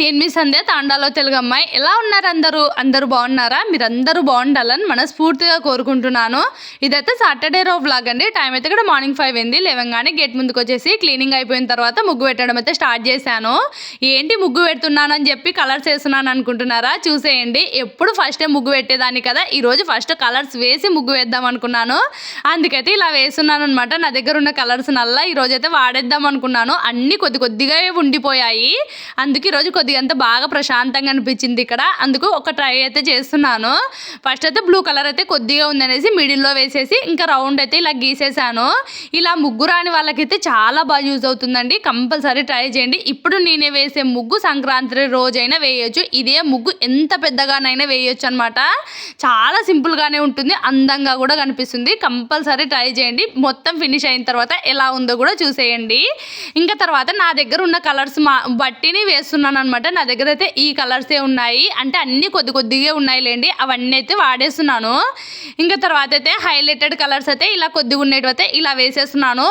నేను మీ సంధ్య తాండాలో తెలుగు అమ్మాయి. ఎలా ఉన్నారు అందరూ? అందరూ బాగున్నారా? మీరందరూ బాగుండాలని మనస్ఫూర్తిగా కోరుకుంటున్నాను. ఇదైతే సాటర్డే రో వ్లాగ్ అండి. టైం అయితే ఇక్కడ మార్నింగ్ ఫైవ్ అయింది. లేవగానే గేట్ ముందుకు వచ్చేసి క్లీనింగ్ అయిపోయిన తర్వాత ముగ్గు పెట్టడం అయితే స్టార్ట్ చేశాను. ఏంటి ముగ్గు పెడుతున్నానని చెప్పి కలర్స్ వేస్తున్నాను అనుకుంటున్నారా? చూసేయండి. ఎప్పుడు ఫస్ట్ ముగ్గు పెట్టేదాన్ని కదా. ఈరోజు ఫస్ట్ కలర్స్ వేసి ముగ్గు వేద్దాం అనుకున్నాను. అందుకైతే ఇలా వేస్తున్నాను అనమాట నా దగ్గర ఉన్న కలర్స్ నల్లా ఈరోజు అయితే వాడేద్దాం అనుకున్నాను. అన్నీ కొద్ది కొద్దిగా ఉండిపోయాయి. అందుకే ఈరోజు కొద్దిగా అంత బాగా ప్రశాంతంగా అనిపించింది ఇక్కడ. అందుకు ఒక ట్రై అయితే చేస్తున్నాను. ఫస్ట్ అయితే బ్లూ కలర్ అయితే కొద్దిగా ఉందనేసి మిడిల్లో వేసేసి ఇంకా రౌండ్ అయితే ఇలా గీసేసాను. ఇలా ముగ్గు రాని వాళ్ళకైతే చాలా బాగా యూజ్ అవుతుందండి. కంపల్సరీ ట్రై చేయండి. ఇప్పుడు నేనే వేసే ముగ్గు సంక్రాంతి రోజైనా వేయొచ్చు. ఇదే ముగ్గు ఎంత పెద్దగానైనా వేయొచ్చు అనమాట చాలా సింపుల్గానే ఉంటుంది. అందంగా కూడా కనిపిస్తుంది. కంపల్సరీ ట్రై చేయండి. మొత్తం ఫినిష్ అయిన తర్వాత ఎలా ఉందో కూడా చూసేయండి. ఇంకా తర్వాత నా దగ్గర ఉన్న కలర్స్ మా బట్టిని వేస్తున్నాను అనమాట నా దగ్గర అయితే ఈ కలర్సే ఉన్నాయి. అంటే అన్ని కొద్ది కొద్దిగా ఉన్నాయి లేండి అవన్నీ అయితే వాడేస్తున్నాను. ఇంకా తర్వాత అయితే హైలైటెడ్ కలర్స్ అయితే ఇలా కొద్దిగా ఉండేటివి అయితే ఇలా వేసేస్తున్నాను.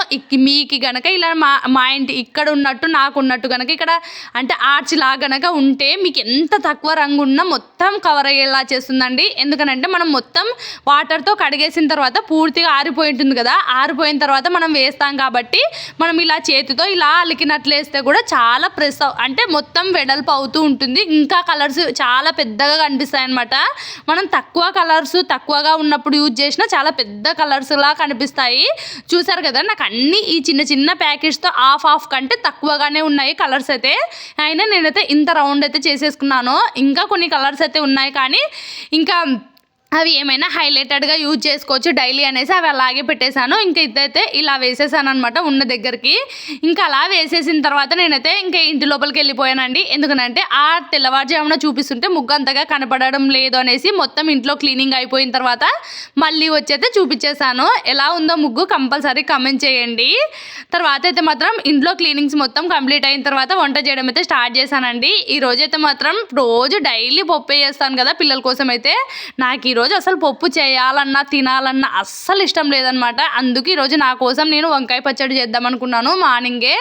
మీకు గనక ఇలా మా మా ఇంటి ఇక్కడ ఉన్నట్టు నాకు ఉన్నట్టు గనక ఇక్కడ అంటే ఆర్చ్ లా గనక ఉంటే మీకు ఎంత తక్కువ రంగు ఉన్నా మొత్తం కవర్ అయ్యేలా చేస్తుందండి. ఎందుకనంటే మనం మొత్తం వాటర్తో కడిగేసిన తర్వాత పూర్తిగా ఆరిపోయి ఉంటుంది కదా. ఆరిపోయిన తర్వాత మనం వేస్తాం కాబట్టి మనం ఇలా చేతితో ఇలా అలికినట్లు వేస్తే కూడా చాలా ప్రెస్ అంటే మొత్తం డెవలప్ అవుతూ ఉంటుంది. ఇంకా కలర్స్ చాలా పెద్దగా కనిపిస్తాయి అనమాట మనం తక్కువ కలర్స్ తక్కువగా ఉన్నప్పుడు యూజ్ చేసినా చాలా పెద్ద కలర్స్లా కనిపిస్తాయి. చూసారు కదా నాకు అన్నీ ఈ చిన్న చిన్న ప్యాకెట్స్తో హాఫ్ హాఫ్ కంటే తక్కువగానే ఉన్నాయి కలర్స్ అయితే. అయినా నేనైతే ఇంత రౌండ్ అయితే చేసేసుకున్నాను. ఇంకా కొన్ని కలర్స్ అయితే ఉన్నాయి కానీ ఇంకా అవి ఏమైనా హైలైటెడ్గా యూజ్ చేసుకోవచ్చు డైలీ అనేసి అవి అలాగే పెట్టేశాను. ఇంకా ఇదైతే ఇలా వేసేసాను అనమాట ఉన్న దగ్గరికి. ఇంకా అలా వేసేసిన తర్వాత నేనైతే ఇంకా ఇంటి లోపలికి వెళ్ళిపోయానండి. ఎందుకనంటే ఆ తెల్లవారుజామున చూపిస్తుంటే ముగ్గు అంతగా కనపడడం లేదు అనేసి మొత్తం ఇంట్లో క్లీనింగ్ అయిపోయిన తర్వాత మళ్ళీ వచ్చైతే చూపించేశాను. ఎలా ఉందో ముగ్గు కంపల్సరీ కమెంట్ చేయండి. తర్వాత అయితే మాత్రం ఇంట్లో క్లీనింగ్స్ మొత్తం కంప్లీట్ అయిన తర్వాత వంట చేయడం అయితే స్టార్ట్ చేశానండి. ఈ రోజైతే అయితే మాత్రం రోజు డైలీ పప్పు వేస్తాను కదా పిల్లల కోసం అయితే. నాకు ఈరోజు అసలు పప్పు చేయాలన్నా తినాలన్నా అస్సలు ఇష్టం లేదనమాట. అందుకే ఈరోజు నా కోసం నేను వంకాయ పచ్చడి చేద్దాం అనుకున్నాను మార్నింగే.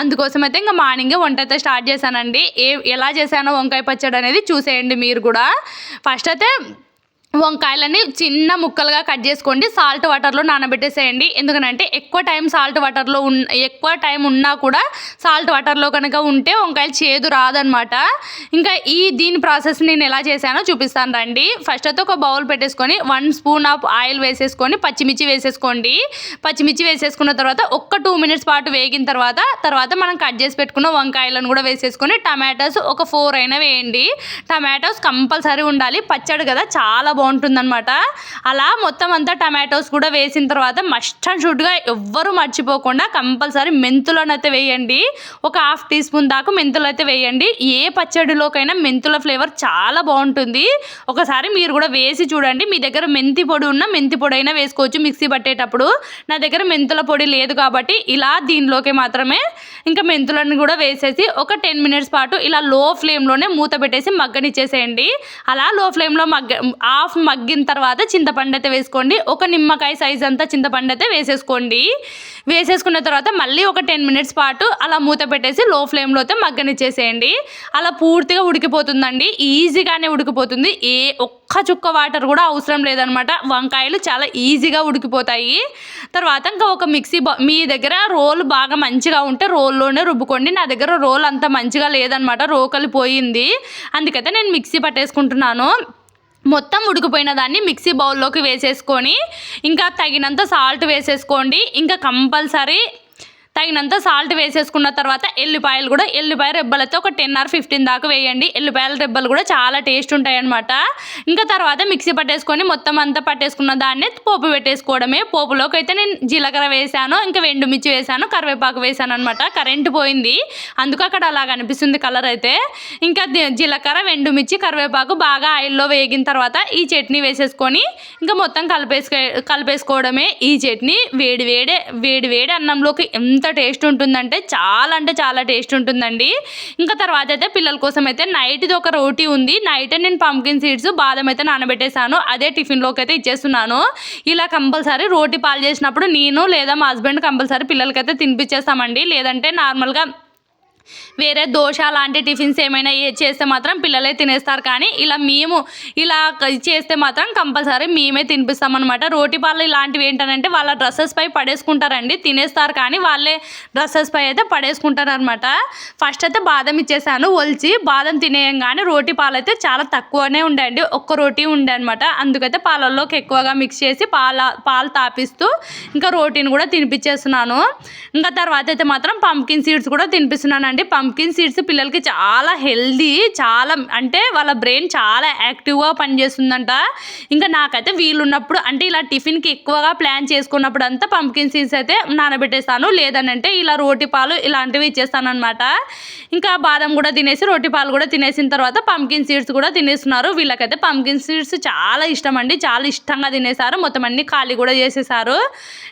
అందుకోసం అయితే ఇంకా మార్నింగే వంట అయితే స్టార్ట్ చేశానండి. ఏ ఎలా చేశానో వంకాయ పచ్చడి అనేది చూసేయండి మీరు కూడా. ఫస్ట్ అయితే వంకాయలని చిన్న ముక్కలుగా కట్ చేసుకోండి. సాల్ట్ వాటర్లో నానబెట్టేసేయండి. ఎందుకనంటే ఎక్కువ టైం సాల్ట్ వాటర్లో ఉన్ ఎక్కువ టైం ఉన్నా కూడా సాల్ట్ వాటర్లో కనుక ఉంటే వంకాయలు చేదు రాదనమాట. ఇంకా ఈ దీని ప్రాసెస్ నేను ఎలా చేశానో చూపిస్తాను రండి. ఫస్ట్ అయితే ఒక బౌల్ పెట్టేసుకొని వన్ స్పూన్ ఆఫ్ ఆయిల్ వేసేసుకొని పచ్చిమిర్చి వేసేసుకోండి. పచ్చిమిర్చి వేసేసుకున్న తర్వాత ఒక్క టూ మినిట్స్ పాటు వేగిన తర్వాత తర్వాత మనం కట్ చేసి పెట్టుకున్న వంకాయలను కూడా వేసేసుకొని టమాటోస్ ఒక ఫోర్ అయినా వేయండి. టమాటోస్ కంపల్సరీ ఉండాలి. పచ్చడి కదా చాలా బాగుంటుందన్నమాట. అలా మొత్తం అంతా టమాటోస్ కూడా వేసిన తర్వాత మస్ట్ అండ్ షుడ్గా ఎవ్వరూ మర్చిపోకుండా కంపల్సరీ మెంతులనైతే వేయండి. ఒక హాఫ్ టీ స్పూన్ దాకా మెంతులు అయితే వేయండి. ఏ పచ్చడిలోకైనా మెంతుల ఫ్లేవర్ చాలా బాగుంటుంది. ఒకసారి మీరు కూడా వేసి చూడండి. మీ దగ్గర మెంతి పొడి ఉన్న మెంతి పొడి అయినా వేసుకోవచ్చు మిక్సీ పట్టేటప్పుడు. నా దగ్గర మెంతుల పొడి లేదు కాబట్టి ఇలా దీనిలోకి మాత్రమే ఇంకా మెంతులను కూడా వేసేసి ఒక టెన్ మినిట్స్ పాటు ఇలా లో ఫ్లేమ్లోనే మూత పెట్టేసి మగ్గనిచ్చేసేయండి. అలా లో ఫ్లేమ్లో మగ్గ హాఫ్ మగ్గిన తర్వాత చింతపండు అయితే వేసుకోండి. ఒక నిమ్మకాయ సైజ్ అంతా చింతపండు అయితే వేసేసుకోండి. వేసేసుకున్న తర్వాత మళ్ళీ ఒక టెన్ మినిట్స్ పాటు అలా మూత పెట్టేసి లో ఫ్లేమ్లో అయితే మగ్గనిచ్చేసేయండి. అలా పూర్తిగా ఉడికిపోతుందండి. ఈజీగానే ఉడికిపోతుంది. ఏ ఒక్క చుక్క వాటర్ కూడా అవసరం లేదనమాట. వంకాయలు చాలా ఈజీగా ఉడికిపోతాయి. తర్వాత ఇంకా ఒక మిక్సీ మీ దగ్గర రోల్ బాగా మంచిగా ఉంటే రోల్లోనే రుబ్బుకోండి. నా దగ్గర రోల్ అంత మంచిగా లేదనమాట. రోకలి పోయింది. అందుకైతే నేను మిక్సీ పట్టేసుకుంటున్నాను. మొత్తం ఉడికిపోయిన దాన్ని మిక్సీ బౌల్లోకి వేసేసుకొని ఇంకా తగినంత సాల్ట్ వేసేసుకోండి. ఇంకా కంపల్సరీ తగినంత సాల్ట్ వేసేసుకున్న తర్వాత ఎల్లిపాయలు కూడా ఎల్లిపాయ రెబ్బలతో ఒక టెన్ ఆర్ ఫిఫ్టీన్ దాకా వేయండి. ఎల్లిపాయల రెబ్బలు కూడా చాలా టేస్ట్ ఉంటాయి అనమాట ఇంకా తర్వాత మిక్సీ పట్టేసుకొని మొత్తం అంతా పట్టేసుకున్న దాన్ని పోపు పెట్టేసుకోవడమే. పోపులోకి అయితే నేను జీలకర్ర వేసాను ఇంకా వెండుమిర్చి వేసాను కరివేపాకు వేసాను అనమాట కరెంట్ పోయింది. అందుకు అక్కడ అలా కనిపిస్తుంది కలర్ అయితే. ఇంకా జీలకర్ర వెండుమిర్చి కరివేపాకు బాగా ఆయిల్లో వేగిన తర్వాత ఈ చట్నీ వేసేసుకొని ఇంకా మొత్తం కలిపేసుకో కలిపేసుకోవడమే. ఈ చట్నీ వేడి వేడి వేడి వేడి అన్నంలోకి ఎంత ఎంత టేస్ట్ ఉంటుందంటే చాలా అంటే చాలా టేస్ట్ ఉంటుందండి. ఇంకా తర్వాత అయితే పిల్లల కోసం అయితే నైట్ది ఒక రోటీ ఉంది. నైట్ నేను పంకిన్ సీడ్స్ బాదం అయితే నానబెట్టేశాను. అదే టిఫిన్లోకి అయితే ఇచ్చేస్తున్నాను. ఇలా కంపల్సరీ రోటీ పాలు చేసినప్పుడు నేను లేదా మా హస్బెండ్ కంపల్సరీ పిల్లలకైతే తినిపించేస్తామండి. లేదంటే నార్మల్గా వేరే దోశ లాంటి టిఫిన్స్ ఏమైనా చేస్తే మాత్రం పిల్లలే తినేస్తారు. కానీ ఇలా మేము ఇలా చేస్తే మాత్రం కంపల్సరీ మేమే తినిపిస్తామన్నమాట. రోటి పాలు ఇలాంటివి ఏంటంటే వాళ్ళ డ్రెస్సెస్ పై పడేసుకుంటారండి తినేస్తారు. కానీ వాళ్ళే డ్రెస్సెస్ పై అయితే పడేసుకుంటారు అనమాట ఫస్ట్ అయితే బాదం ఇచ్చేసాను ఒలిచి బాదం తినేయంగానే రోటి పాలు అయితే చాలా తక్కువనే ఉండండి ఒక్క రోటీ ఉండే అనమాట అందుకైతే పాలల్లోకి ఎక్కువగా మిక్స్ చేసి పాల పాలు తాపిస్తూ ఇంకా రోటీని కూడా తినిపించేస్తున్నాను. ఇంకా తర్వాత అయితే మాత్రం పంకిన్ సీడ్స్ కూడా అంటే పంకిన్ సీడ్స్ పిల్లలకి చాలా హెల్దీ చాలా అంటే వాళ్ళ బ్రెయిన్ చాలా యాక్టివ్గా పనిచేస్తుందంట. ఇంకా నాకైతే వీలున్నప్పుడు అంటే ఇలా టిఫిన్కి ఎక్కువగా ప్లాన్ చేసుకున్నప్పుడు అంతా పంకిన్ సీడ్స్ అయితే నానబెట్టేస్తాను. లేదనంటే ఇలా రోటి పాలు ఇలాంటివి ఇచ్చేస్తాను అనమాట ఇంకా బాదం కూడా తినేసి రోటి పాలు కూడా తినేసిన తర్వాత పంకిన్ సీడ్స్ కూడా తినేస్తున్నారు. వీళ్ళకైతే పంకిన్ సీడ్స్ చాలా ఇష్టం అండి చాలా ఇష్టంగా తినేసారు మొత్తం అన్ని ఖాళీ కూడా చేసేసారు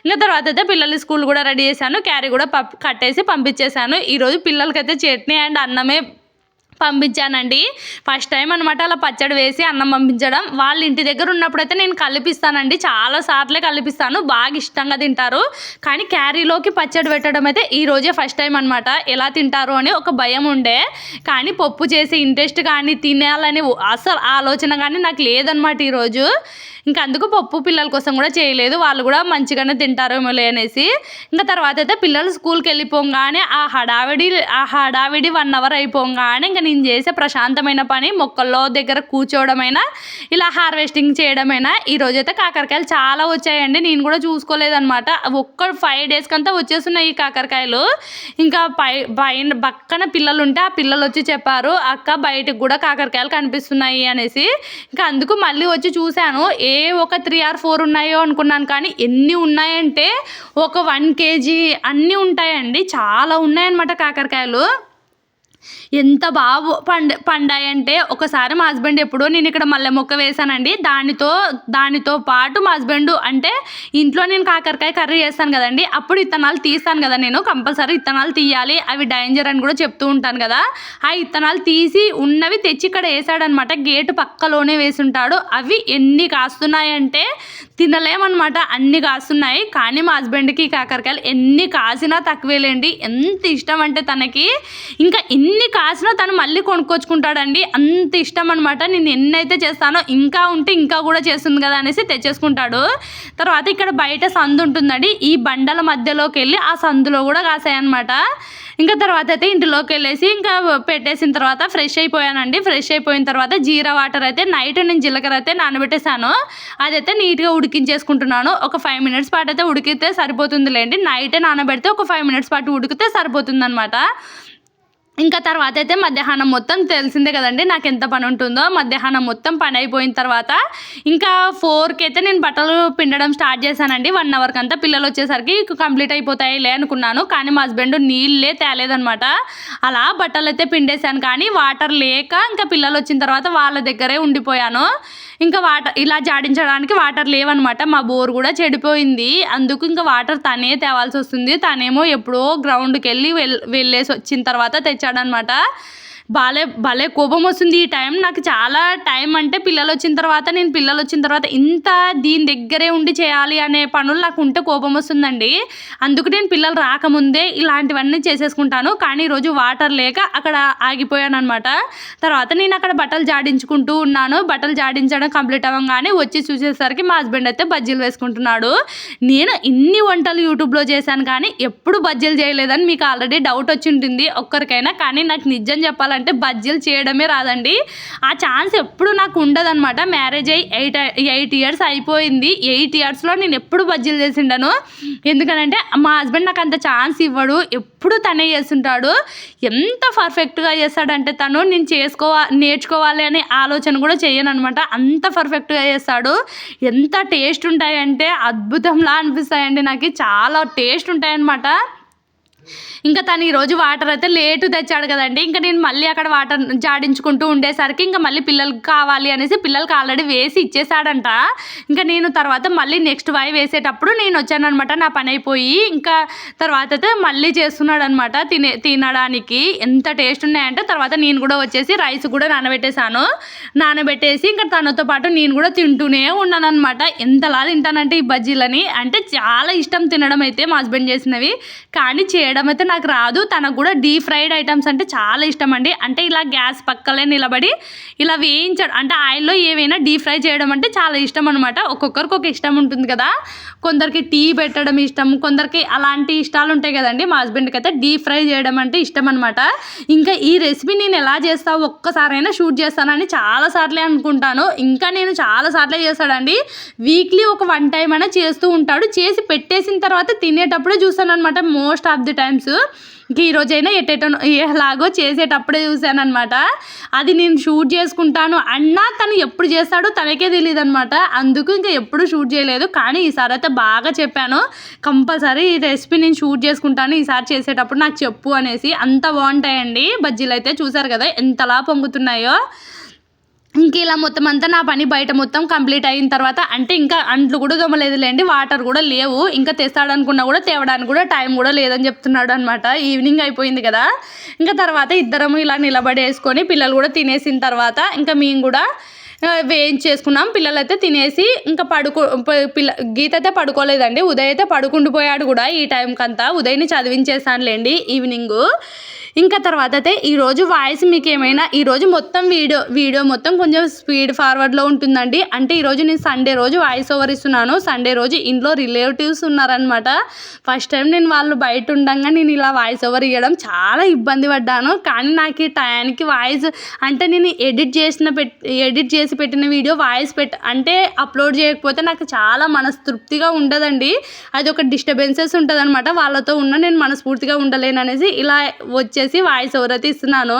ఇంకా తర్వాత అయితే పిల్లలు స్కూల్ కూడా రెడీ చేశాను. క్యారీ కూడా కట్టేసి పంపించేశాను. ఈరోజు పిల్లలు పిల్లలకైతే చట్నీ అండ్ అన్నమే పంపించానండి. ఫస్ట్ టైం అనమాట అలా పచ్చడి వేసి అన్నం పంపించడం. వాళ్ళ ఇంటి దగ్గర ఉన్నప్పుడైతే నేను కలిపిస్తానండి. చాలా సార్లే కలిపిస్తాను. బాగా ఇష్టంగా తింటారు. కానీ క్యారీలోకి పచ్చడి పెట్టడం అయితే ఈ రోజే ఫస్ట్ టైం అనమాట ఎలా తింటారు అని ఒక భయం ఉండే. కానీ పప్పు చేసే ఇంట్రెస్ట్ కానీ తినాలని అసలు ఆలోచన కానీ నాకు లేదనమాట ఈరోజు ఇంకా అందుకు పప్పు పిల్లల కోసం కూడా చేయలేదు. వాళ్ళు కూడా మంచిగానే తింటారేమోలే అనేసి. ఇంకా తర్వాత అయితే పిల్లలు స్కూల్కి వెళ్ళిపోగానే ఆ హడావిడి ఆ హడావిడి వన్ అవర్ అయిపోగానే ఇంకా నేను చేసే ప్రశాంతమైన పని మొక్కల్లో దగ్గర కూర్చోవడమైనా ఇలా హార్వెస్టింగ్ చేయడమైనా ఈ రోజైతే కాకరకాయలు చాలా వచ్చాయండి. నేను కూడా చూసుకోలేదన్నమాట. ఒక్క ఫైవ్ డేస్కి అంతా వచ్చేస్తున్నాయి ఈ కాకరకాయలు. ఇంకా పై పైన పక్కన పిల్లలు ఉంటే ఆ పిల్లలు వచ్చి చెప్పారు అక్క బయటకు కూడా కాకరకాయలు కనిపిస్తున్నాయి అనేసి. ఇంకా అందుకు మళ్ళీ వచ్చి చూశాను. ఏ ఏ ఒక త్రీ ఆర్ ఫోర్ ఉన్నాయో అనుకున్నాను. కానీ ఎన్ని ఉన్నాయంటే ఒక వన్ కేజీ అన్నీ ఉంటాయండి. చాలా ఉన్నాయన్నమాట కాకరకాయలు. ఎంత బాగా పండ పండాయంటే ఒకసారి మా హస్బెండ్ ఎప్పుడో నేను ఇక్కడ మల్లె మొక్క వేశానండి దానితో దానితో పాటు మా హస్బెండ్ అంటే ఇంట్లో నేను కాకరకాయ కర్రీ చేస్తాను కదండి. అప్పుడు ఇత్తనాలు తీస్తాను కదా నేను. కంపల్సరీ ఇత్తనాలు తీయాలి. అవి డేంజర్ అని కూడా చెప్తూ ఉంటాను కదా. ఆ ఇత్తనాలు తీసి ఉన్నవి తెచ్చి ఇక్కడ వేసాడనమాట. గేటు పక్కలోనే వేసుంటాడు. అవి ఎన్ని కాస్తున్నాయంటే తినలేమన్నమాట అన్ని కాస్తున్నాయి. కానీ మా హస్బెండ్కి కాకరకాయలు ఎన్ని కాసినా తక్కువేలేండి. ఎంత ఇష్టం అంటే తనకి. ఇంకా ఎన్ని కాసినా తను మళ్ళీ కొనుక్కొచ్చుకుంటాడండి. అంత ఇష్టం అనమాట నేను ఎన్నైతే చేస్తానో ఇంకా ఉంటే ఇంకా కూడా చేస్తుంది కదా అనేసి తెచ్చేసుకుంటాడు. తర్వాత ఇక్కడ బయట సందు ఉంటుందండి. ఈ బండల మధ్యలోకి వెళ్ళి ఆ సందులో కూడా కాసాయన్నమాట. ఇంకా తర్వాత అయితే ఇంటిలోకి వెళ్ళేసి ఇంకా పెట్టేసిన తర్వాత ఫ్రెష్ అయిపోయానండి. ఫ్రెష్ అయిపోయిన తర్వాత జీరా వాటర్ అయితే నైట్ నేను జీలకర్ర అయితే నానబెట్టేశాను. అదైతే నీట్గా ఉడికించేసుకుంటున్నాను. ఒక ఫైవ్ మినిట్స్ పాటు అయితే ఉడికితే సరిపోతుందిలేండి. నైటే నానబెడితే ఒక ఫైవ్ మినిట్స్ పాటు ఉడికితే సరిపోతుంది అనమాట ఇంకా తర్వాత అయితే మధ్యాహ్నం మొత్తం తెలిసిందే కదండి నాకు ఎంత పని ఉంటుందో. మధ్యాహ్నం మొత్తం పని అయిపోయిన తర్వాత ఇంకా ఫోర్కి అయితే నేను బట్టలు పిండడం స్టార్ట్ చేశానండి. వన్ అవర్కి అంతా పిల్లలు వచ్చేసరికి కంప్లీట్ అయిపోతాయిలే అనుకున్నాను. కానీ మా హస్బెండ్ నీళ్ళే తేలేదనమాట అలా బట్టలు అయితే పిండేశాను కానీ వాటర్ లేక ఇంకా పిల్లలు వచ్చిన తర్వాత వాళ్ళ దగ్గరే ఉండిపోయాను. ఇంకా వాటర్ ఇలా జాడించడానికి వాటర్ లేవనమాట. మా బోర్ కూడా చెడిపోయింది. అందుకు ఇంకా వాటర్ తనే తేవాల్సి వస్తుంది తనేమో ఎప్పుడో గ్రౌండ్కి వెళ్ళి వెళ్ళేసి వచ్చిన తర్వాత తెచ్చాడనమాట. బాలే భలే కోపం వస్తుంది ఈ టైం నాకు చాలా టైం అంటే పిల్లలు వచ్చిన తర్వాత నేను పిల్లలు వచ్చిన తర్వాత ఇంత దీని దగ్గరే ఉండి చేయాలి అనే పనులు నాకు ఉంటే కోపం వస్తుందండి. అందుకు నేను పిల్లలు రాకముందే ఇలాంటివన్నీ చేసేసుకుంటాను. కానీ ఈరోజు వాటర్ లేక అక్కడ ఆగిపోయాను అనమాట తర్వాత నేను అక్కడ బట్టలు జాడించుకుంటూ ఉన్నాను. బట్టలు జాడించడం కంప్లీట్ అవ్వగానే వచ్చి చూసేసరికి మా హస్బెండ్ అయితే బజ్జీలు వేసుకుంటున్నాడు. నేను ఇన్ని వంటలు యూట్యూబ్లో చేశాను కానీ ఎప్పుడు బజ్జీలు చేయలేదని మీకు ఆల్రెడీ డౌట్ వచ్చి ఉంటుంది ఒక్కరికైనా. కానీ నాకు నిజం చెప్పాలి చెప్పాలంటే బజ్జీలు చేయడమే రాదండి. ఆ ఛాన్స్ ఎప్పుడు నాకు ఉండదన్నమాట. మ్యారేజ్ అయ్యి ఎయిట్ ఎయిట్ ఇయర్స్ అయిపోయింది. ఎయిట్ ఇయర్స్లో నేను ఎప్పుడు బజ్జీలు చేసిండాను. ఎందుకనంటే మా హస్బెండ్ నాకు అంత ఛాన్స్ ఇవ్వడు. ఎప్పుడు తనే చేస్తుంటాడు. ఎంత పర్ఫెక్ట్గా చేస్తాడంటే తను నేను చేసుకోవా నేర్చుకోవాలి అనే ఆలోచన కూడా చేయను అనమాట అంత పర్ఫెక్ట్గా చేస్తాడు. ఎంత టేస్ట్ ఉంటాయంటే అద్భుతంలా అనిపిస్తాయండి నాకు. చాలా టేస్ట్ ఉంటాయన్నమాట. ఇంకా తను ఈరోజు వాటర్ అయితే లేటు తెచ్చాడు కదండి. ఇంకా నేను మళ్ళీ అక్కడ వాటర్ జాడించుకుంటూ ఉండేసరికి ఇంకా మళ్ళీ పిల్లలకి కావాలి అనేసి పిల్లలకి ఆల్రెడీ వేసి ఇచ్చేసాడంట ఇంకా నేను తర్వాత మళ్ళీ నెక్స్ట్ వాయి వేసేటప్పుడు నేను వచ్చానమాట నా పని అయిపోయి ఇంకా తర్వాత అయితే మళ్ళీ చేస్తున్నాడు అనమాట తినే తినడానికి. ఎంత టేస్ట్ ఉన్నాయంటే తర్వాత నేను కూడా వచ్చేసి రైస్ కూడా నానబెట్టేశాను. నానబెట్టేసి ఇంకా తనతో పాటు నేను కూడా తింటూనే ఉన్నాను అనమాట ఎంతలా తింటానంటే ఈ బజ్జీలని. అంటే చాలా ఇష్టం తినడం అయితే మా హస్బెండ్ చేసినవి. కానీ చేయడం చేయడం అయితే నాకు రాదు. తనకు కూడా డీప్ ఫ్రైడ్ ఐటమ్స్ అంటే చాలా ఇష్టం అండి. అంటే ఇలా గ్యాస్ పక్కలే నిలబడి ఇలా వేయించడం అంటే ఆయిల్లో ఏవైనా డీప్ ఫ్రై చేయడం అంటే చాలా ఇష్టం అనమాట ఒక్కొక్కరికి ఒక ఇష్టం ఉంటుంది కదా. కొందరికి టీ పెట్టడం ఇష్టం కొందరికి అలాంటి ఇష్టాలు ఉంటాయి కదండి. మా హస్బెండ్కి అయితే డీప్ ఫ్రై చేయడం అంటే ఇష్టం అనమాట ఇంకా ఈ రెసిపీ నేను ఎలా చేస్తావు ఒక్కసారైనా షూట్ చేస్తానని చాలా సార్లే అనుకుంటాను. ఇంకా నేను చాలాసార్లు చేస్తాడండి. వీక్లీ ఒక వన్ టైం అయినా చేస్తూ ఉంటాడు. చేసి పెట్టేసిన తర్వాత తినేటప్పుడే చూస్తాను అనమాట most of the time times ఇంక ఈ రోజైనా ఎట్టేటో ఎలాగో చేసేటప్పుడే చూశాను అనమాట అది నేను షూట్ చేసుకుంటాను అన్నా తను ఎప్పుడు చేస్తాడో తనకే తెలియదు అనమాట అందుకు ఇంకా ఎప్పుడు షూట్ చేయలేదు. కానీ ఈసారి అయితే బాగా చెప్పాను. కంపల్సరీ ఈ రెసిపీ నేను షూట్ చేసుకుంటాను ఈసారి చేసేటప్పుడు నాకు చెప్పు అనేసి. అంత బాగుంటాయండి. బజ్జీలు అయితే చూసారు కదా ఎంతలా పొంగుతున్నాయో. ఇంక ఇలా మొత్తం అంతా నా పని బయట మొత్తం కంప్లీట్ అయిన తర్వాత అంటే ఇంకా అంట్లు కూడా దొమ్మలేదులేండి వాటర్ కూడా లేవు. ఇంకా తెస్తాడనుకున్నా కూడా తేవడానికి కూడా టైం కూడా లేదని చెప్తున్నాడు అనమాట ఈవినింగ్ అయిపోయింది కదా. ఇంకా తర్వాత ఇద్దరము ఇలా నిలబడేసుకొని పిల్లలు కూడా తినేసిన తర్వాత ఇంకా మేము కూడా ఆ, వేయించేసుకున్నాం. పిల్లలు అయితే తినేసి ఇంకా పడుకో పిల్ల గీత అయితే పడుకోలేదండి. ఉదయ్ అయితే పడుకుండిపోయాడు కూడా ఈ టైంకి అంతా ఉదయ్ని చదివించేసానులేండి ఈవినింగ్. ఇంకా తర్వాత అయితే ఈరోజు వాయిస్ మీకు ఏమైనా ఈరోజు మొత్తం వీడియో వీడియో మొత్తం కొంచెం స్పీడ్ ఫార్వర్డ్లో ఉంటుందండి. అంటే ఈరోజు నేను సండే రోజు వాయిస్ ఓవర్ ఇస్తున్నాను. సండే రోజు ఇంట్లో రిలేటివ్స్ ఉన్నారనమాట ఫస్ట్ టైం నేను వాళ్ళు బయట ఉండగా నేను ఇలా వాయిస్ ఓవర్ ఇవ్వడం చాలా ఇబ్బంది పడ్డాను. కానీ నాకు ఈ టయానికి వాయిస్ అంటే నేను ఎడిట్ చేసిన పెట్ ఎడిట్ చేసి పెట్టిన వీడియో వాయిస్ పెట్ అంటే అప్లోడ్ చేయకపోతే నాకు చాలా మనస్తృప్తిగా ఉండదండి. అది ఒక డిస్టర్బెన్సెస్ ఉంటుంది అనమాట వాళ్ళతో ఉన్న నేను మనస్ఫూర్తిగా ఉండలేను అనేసి ఇలా వచ్చేసి వాయిస్ ఓవర్ అయితే ఇస్తున్నాను.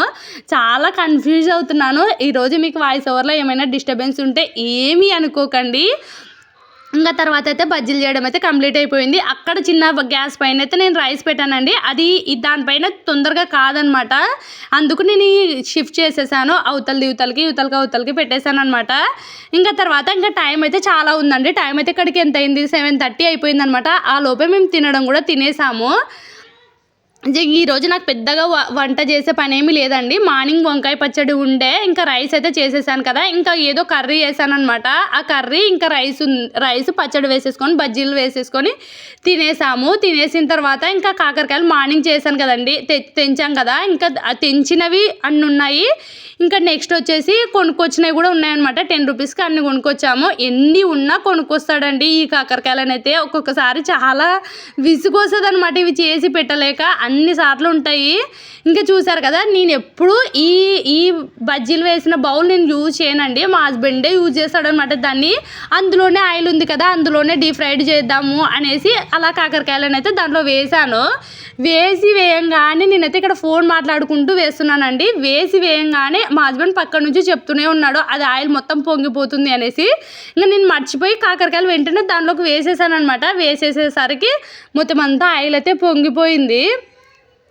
చాలా కన్ఫ్యూజ్ అవుతున్నాను. ఈరోజు మీకు వాయిస్ ఓవర్లో ఏమైనా డిస్టర్బెన్స్ ఉంటే ఏమీ అనుకోకండి. ఇంకా తర్వాత అయితే బజ్జీలు చేయడం అయితే కంప్లీట్ అయిపోయింది. అక్కడ చిన్న గ్యాస్ పైన అయితే నేను రైస్ పెట్టానండి. అది దానిపైన తొందరగా కాదనమాట. అందుకు నేను షిఫ్ట్ చేసేసాను. అవతలది యువతలకి యువతలకి అవతలకి పెట్టేశాను అనమాట ఇంకా తర్వాత ఇంకా టైం అయితే చాలా ఉందండి. టైం అయితే ఇక్కడికి ఎంత అయింది? సెవెన్ థర్టీ అయిపోయింది అనమాట ఆ లోపే మేము తినడం కూడా తినేసాము. ఈరోజు ఈ రోజు నాకు పెద్దగా వ- వంట చేసే పని ఏమీ లేదండి. మార్నింగ్ వంకాయ పచ్చడి ఉండే ఇంకా రైస్ అయితే చేసేసాను కదా. ఇంకా ఏదో కర్రీ చేశాను అనమాట ఆ కర్రీ ఇంకా రైస్ రైస్ పచ్చడి వేసేసుకొని బజ్జీలు వేసేసుకొని తినేసాము. తినేసిన తర్వాత ఇంకా కాకరకాయలు మార్నింగ్ చేశాను కదండి. తె- తెంచాం కదా. ఇంకా తెంచినవి అన్ని ఉన్నాయి. ఇంకా నెక్స్ట్ వచ్చేసి కొనుక్కొచ్చినవి కూడా ఉన్నాయన్నమాట. టెన్ రూపీస్కి అన్ని కొనుక్కొచ్చాము. ఎన్ని ఉన్నా కొనుక్కొస్తాడండి ఈ కాకరకాయలనైతే. అయితే ఒక్కొక్కసారి చాలా విసుగొస్తుంది అనమాట ఇవి చేసి పెట్టలేక. అన్ని సార్లు ఉంటాయి. ఇంకా చూసారు కదా నేను ఎప్పుడు ఈ ఈ బజ్జీలు వేసిన బౌల్ నేను యూజ్ చేయనండి. మా హస్బెండే యూజ్ చేస్తాడనమాట దాన్ని. అందులోనే ఆయిల్ ఉంది కదా అందులోనే డీప్ ఫ్రైడ్ చేద్దాము అనేసి అలా కాకరకాయలను అయితే దాంట్లో వేసాను వేసి వేయంగానే నేనైతే ఇక్కడ ఫోన్ మాట్లాడుకుంటూ వేస్తున్నానండి. వేసి వేయంగానే మా హస్బెండ్ పక్క నుంచి చెప్తూనే ఉన్నాడు అది ఆయిల్ మొత్తం పొంగిపోతుంది అనేసి. ఇంకా నేను మర్చిపోయి కాకరకాయలు వెంటనే దానిలోకి వేసేసాను అనమాట వేసేసేసరికి మొత్తం అంతా ఆయిల్ అయితే పొంగిపోయింది.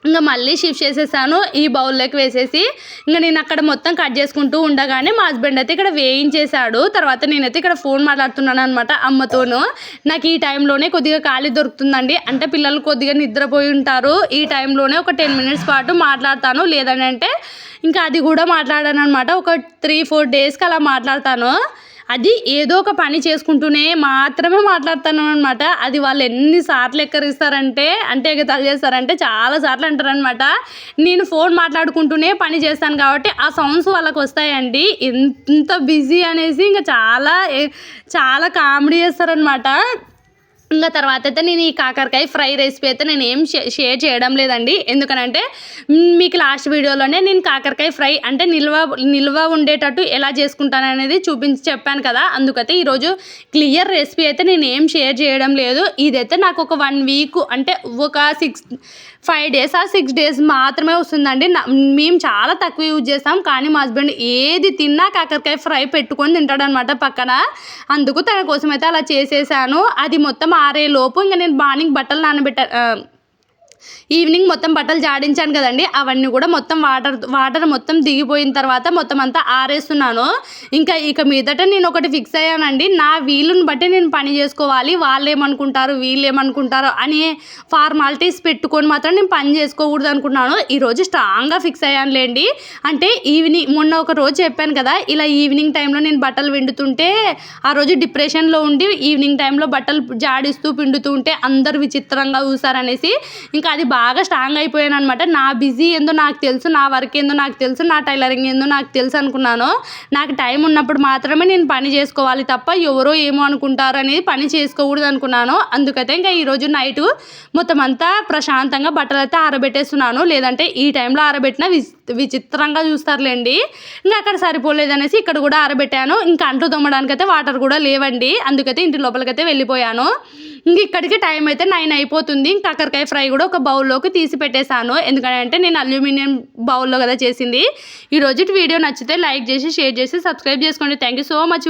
ఇంకా మళ్ళీ షిఫ్ట్ చేసేసాను. ఈ బౌల్లోకి వేసేసి ఇంకా నేను అక్కడ మొత్తం కట్ చేసుకుంటూ ఉండగానే మా హస్బెండ్ అయితే ఇక్కడ వేయించేశాడు. తర్వాత నేనైతే ఇక్కడ ఫోన్ మాట్లాడుతున్నాను అనమాట అమ్మతోను. నాకు ఈ టైంలోనే కొద్దిగా ఖాళీ దొరుకుతుందండి. అంటే పిల్లలు కొద్దిగా నిద్రపోయి ఉంటారు. ఈ టైంలోనే ఒక టెన్ మినిట్స్ పాటు మాట్లాడతాను. లేదని అంటే ఇంకా అది కూడా మాట్లాడాను అనమాట ఒక త్రీ ఫోర్ డేస్కి అలా మాట్లాడతాను. అది ఏదో ఒక పని చేసుకుంటూనే మాత్రమే మాట్లాడతాను అనమాట అది వాళ్ళు ఎన్నిసార్లు ఎక్కరిస్తారంటే అంటే ఎగతాలు చేస్తారంటే చాలా సార్లు అంటారనమాట నేను ఫోన్ మాట్లాడుకుంటూనే పని చేస్తాను కాబట్టి ఆ సౌండ్స్ వాళ్ళకి వస్తాయండి. ఎంత బిజీ అనేసి ఇంకా చాలా చాలా కామెడీ చేస్తారనమాట ఇంకా తర్వాత అయితే నేను ఈ కాకరకాయ ఫ్రై రెసిపీ అయితే నేను ఏం షేర్ చేయడం లేదండి. ఎందుకనంటే మీకు లాస్ట్ వీడియోలోనే నేను కాకరకాయ ఫ్రై అంటే నిల్వ నిల్వ ఉండేటట్టు ఎలా చేసుకుంటాను అనేది చూపించి చెప్పాను కదా. అందుకైతే ఈరోజు క్లియర్ రెసిపీ అయితే నేను ఏం షేర్ చేయడం లేదు. ఇదైతే నాకు ఒక వన్ వీక్ అంటే ఒక సిక్స్ ఫైవ్ డేస్ ఆ సిక్స్ డేస్ మాత్రమే వస్తుందండి. మేము చాలా తక్కువ యూజ్ చేస్తాం. కానీ మా హస్బెండ్ ఏది తిన్నా కాకరకాయ ఫ్రై పెట్టుకొని తింటాడనమాట పక్కన. అందుకు తన కోసం అయితే అలా చేసేసాను. అది మొత్తం ఆరే లోపు ఇంకా నేను మార్నింగ్ బట్టలు నానబెట్ట ఈవినింగ్ మొత్తం బట్టలు జాడించాను కదండి. అవన్నీ కూడా మొత్తం వాటర్ వాటర్ మొత్తం దిగిపోయిన తర్వాత మొత్తం అంతా ఆరేస్తున్నాను. ఇంకా ఇక మీదట నేను ఒకటి ఫిక్స్ అయ్యానండి. నా వీలుని బట్టి నేను పని చేసుకోవాలి. వాళ్ళు ఏమనుకుంటారు వీళ్ళు ఏమనుకుంటారు అనే ఫార్మాలిటీస్ పెట్టుకొని మాత్రం నేను పని చేసుకోకూడదు అనుకున్నాను. ఈరోజు స్ట్రాంగ్గా ఫిక్స్ అయ్యానులేండి. అంటే ఈవినింగ్ మొన్న ఒక రోజు చెప్పాను కదా ఇలా ఈవినింగ్ టైంలో నేను బట్టలు పిండుతుంటే ఆ రోజు డిప్రెషన్లో ఉండి ఈవినింగ్ టైంలో బట్టలు జాడిస్తూ పిండుతూ ఉంటే అందరు విచిత్రంగా చూసారనేసి ఇంకా అది బాగా స్ట్రాంగ్ అయిపోయాను అనమాట నా బిజీ ఏందో నాకు తెలుసు నా వర్క్ ఏందో నాకు తెలుసు నా టైలరింగ్ ఏందో నాకు తెలుసు అనుకున్నాను. నాకు టైం ఉన్నప్పుడు మాత్రమే నేను పని చేసుకోవాలి తప్ప ఎవరో ఏమో అనుకుంటారు అనేది పని చేసుకోకూడదు అనుకున్నాను. అందుకైతే ఇంకా ఈరోజు నైట్ మొత్తం అంతా ప్రశాంతంగా బట్టలు అయితే ఆరబెట్టేస్తున్నాను. లేదంటే ఈ టైంలో ఆరబెట్టిన విచిత్రంగా చూస్తారులేండి. ఇంకా అక్కడ సరిపోలేదు అనేసి ఇక్కడ కూడా ఆరబెట్టాను. ఇంకా అంట్లు తోమడానికి అయితే వాటర్ కూడా లేవండి. అందుకైతే ఇంటి లోపలికైతే వెళ్ళిపోయాను. ఇంక ఇక్కడికి టైం అయితే నైన్ అయిపోతుంది. ఇంకా కాకరకాయ ఫ్రై కూడా ఒక బౌల్లోకి తీసి పెట్టేశాను. ఎందుకంటే నేను అల్యూమినియం బౌల్లో కదా చేసింది. ఈరోజు వీడియో నచ్చితే లైక్ చేసి షేర్ చేసి సబ్స్క్రైబ్ చేసుకోండి. Thank you so much.